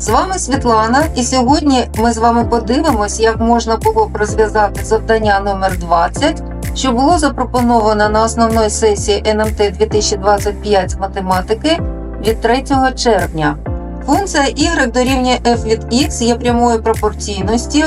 З вами Світлана, і сьогодні ми з вами подивимось, як можна було б розв'язати завдання номер 20, що було запропоновано на основної сесії НМТ 2025 з математики від 3 червня. Функція y дорівнює f від x є прямою пропорційності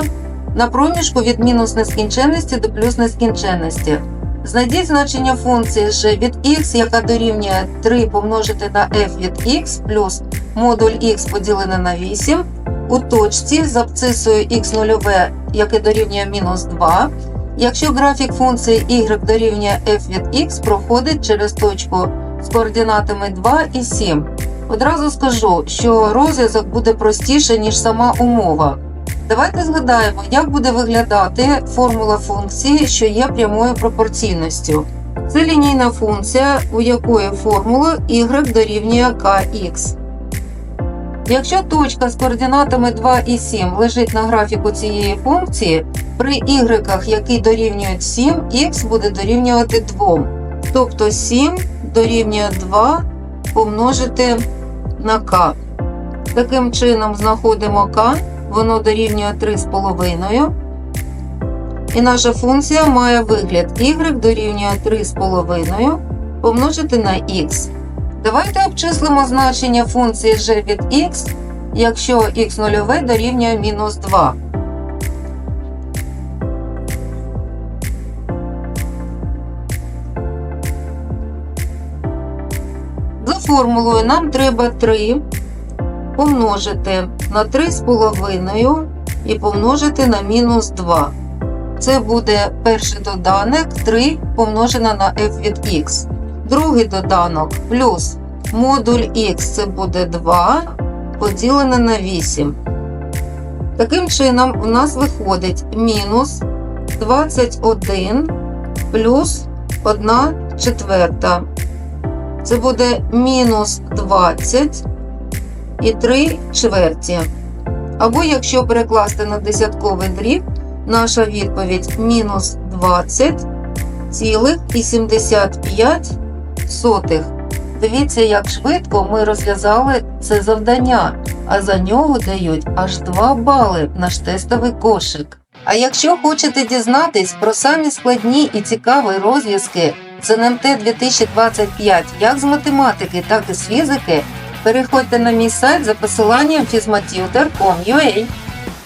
на проміжку від мінус нескінченності до плюс нескінченності. Знайдіть значення функції g від x, яка дорівнює 3 помножити на f від x плюс модуль x поділене на 8 у точці з абцисою x0, яке дорівнює мінус 2, якщо графік функції y дорівнює f від x проходить через точку з координатами 2 і 7. Одразу скажу, що розв'язок буде простіше, ніж сама умова. Давайте згадаємо, як буде виглядати формула функції, що є прямою пропорційністю. Це лінійна функція, у якої формула y дорівнює kx. Якщо точка з координатами 2 і 7 лежить на графіку цієї функції, при y, які дорівнюють 7, х буде дорівнювати 2. Тобто 7 дорівнює 2 помножити на k. Таким чином знаходимо k, воно дорівнює 3,5. І наша функція має вигляд y дорівнює 3,5 помножити на x. Давайте обчислимо значення функції g від x, якщо x0 дорівнює мінус 2. За формулою нам треба 3 помножити на 3,5 і помножити на мінус 2. Це буде перший доданок 3 помножено на f від x. Другий доданок плюс модуль x це буде 2 поділене на 8. Таким чином, у нас виходить мінус 21 плюс 1 четверта. Це буде мінус 20 і 3 чверті. Або якщо перекласти на десятковий дріб, наша відповідь мінус 20 цілих і 75 сотих. Дивіться, як швидко ми розв'язали це завдання, а за нього дають аж 2 бали наш тестовий кошик. А якщо хочете дізнатись про самі складні і цікаві розв'язки з НМТ 2025 як з математики, так і з фізики, переходьте на мій сайт за посиланням fizmatutor.com.ua.